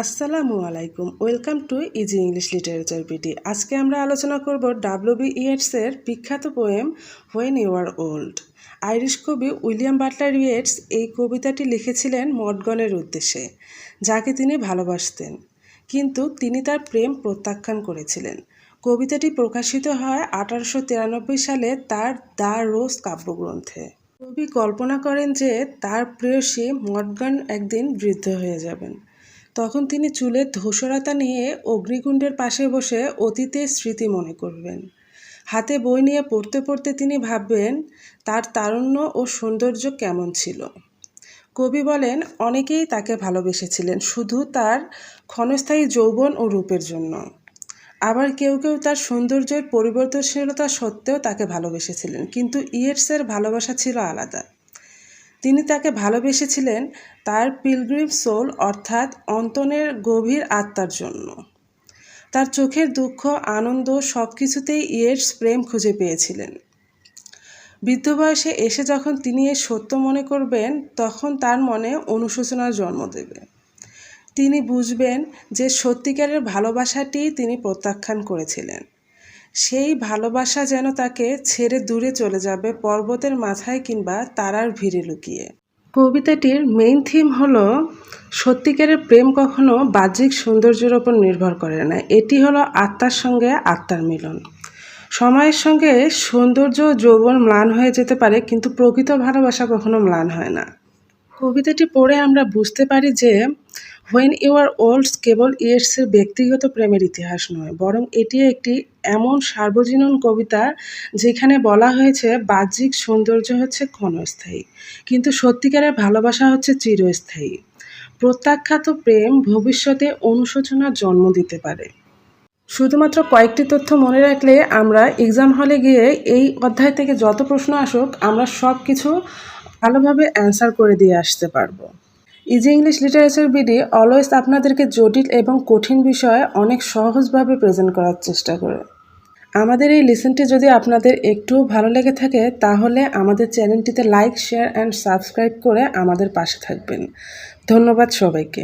আসসালামু আলাইকুম। Welcome to easy English literature BD আজকে আমরা আলোচনা করব ডাব্লিউ বি ইয়েটসের বিখ্যাত poem when you are old Irish কবি উইলিয়াম বাটলার ইয়েটস এই কবিতাটি লিখেছিলেন মডগনের উদ্দেশ্যে, যাকে তিনি ভালোবাসতেন। কিন্তু তিনি তার প্রেম প্রত্যাখ্যান করেছিলেন। কবিতাটি প্রকাশিত হয় আঠারোশো তিরানব্বই সালে তার দ্য রোজ কাব্যগ্রন্থে। কবি কল্পনা করেন যে তার প্রেয়সী মডগান একদিন বৃদ্ধ হয়ে যাবেন। তখন তিনি চুলের ধূসরতা নিয়ে অগ্নিকুণ্ডের পাশে বসে অতীতের স্মৃতি মনে করবেন। হাতে বই নিয়ে পড়তে পড়তে তিনি ভাববেন, তার তারুণ্য ও সৌন্দর্য কেমন ছিল? কবি বলেন, অনেকেই তাকে ভালোবেসেছিলেন, শুধু তার ক্ষণস্থায়ী যৌবন ও রূপের জন্য। আবার কেউ কেউ তার সৌন্দর্যের পরিবর্তনশীলতা সত্ত্বেও তাকে ভালোবেসেছিলেন, কিন্তু ইয়েটসের ভালোবাসা ছিল আলাদা। তিনি তাকে ভালোবেসেছিলেন তার পিলগ্রিম সোল অর্থাৎ অন্তনের গভীর আত্মার জন্য। তার চোখের দুঃখ, আনন্দ সব কিছুতেই ইয়েটস প্রেম খুঁজে পেয়েছিলেন। বৃদ্ধ বয়সে এসে যখন তিনি এ সত্য মনে করবেন, তখন তার মনে অনুশোচনার জন্ম দেবে। তিনি বুঝবেন যে সত্যিকারের ভালোবাসাটি তিনি প্রত্যাখ্যান করেছিলেন। সেই ভালোবাসা যেন তাকে ছেড়ে দূরে চলে যাবে পর্বতের মাথায় কিংবা তারার ভিড়ে লুকিয়ে। কবিতাটির মেইন থিম হলো, সত্যিকারের প্রেম কখনো বাহ্যিক সৌন্দর্যের ওপর নির্ভর করে না। এটি হলো আত্মার সঙ্গে আত্মার মিলন। সময়ের সঙ্গে সৌন্দর্য যৌবন ম্লান হয়ে যেতে পারে, কিন্তু প্রকৃত ভালোবাসা কখনো ম্লান হয় না। কবিতাটি পড়ে আমরা বুঝতে পারি যে হোয়েন ইউ আর ওল্ডস কেবল ইয়েটসের ব্যক্তিগত প্রেমের ইতিহাস নয়, বরং এটি একটি এমন সার্বজনীন কবিতা যেখানে বলা হয়েছে বাহ্যিক সৌন্দর্য হচ্ছে ক্ষণস্থায়ী, কিন্তু সত্যিকারের ভালোবাসা হচ্ছে চিরস্থায়ী। প্রত্যাখ্যাত প্রেম ভবিষ্যতে অনুশোচনার জন্ম দিতে পারে। শুধুমাত্র কয়েকটি তথ্য মনে রাখলে আমরা এক্সাম হলে গিয়ে এই অধ্যায় থেকে যত প্রশ্ন আসুক, আমরা সব কিছু ভালোভাবে অ্যান্সার করে দিয়ে আসতে পারব। Easy English literature BD always আপনাদেরকে জটিল এবং কঠিন বিষয়ে অনেক সহজভাবে প্রেজেন্ট করার চেষ্টা করে। আমাদের এই লিসেনটি যদি আপনাদের একটু ভালো লেগে থাকে, তাহলে আমাদের চ্যানেলটিতে লাইক, শেয়ার, অ্যান্ড সাবস্ক্রাইব করে আমাদের পাশে থাকবেন। ধন্যবাদ সবাইকে।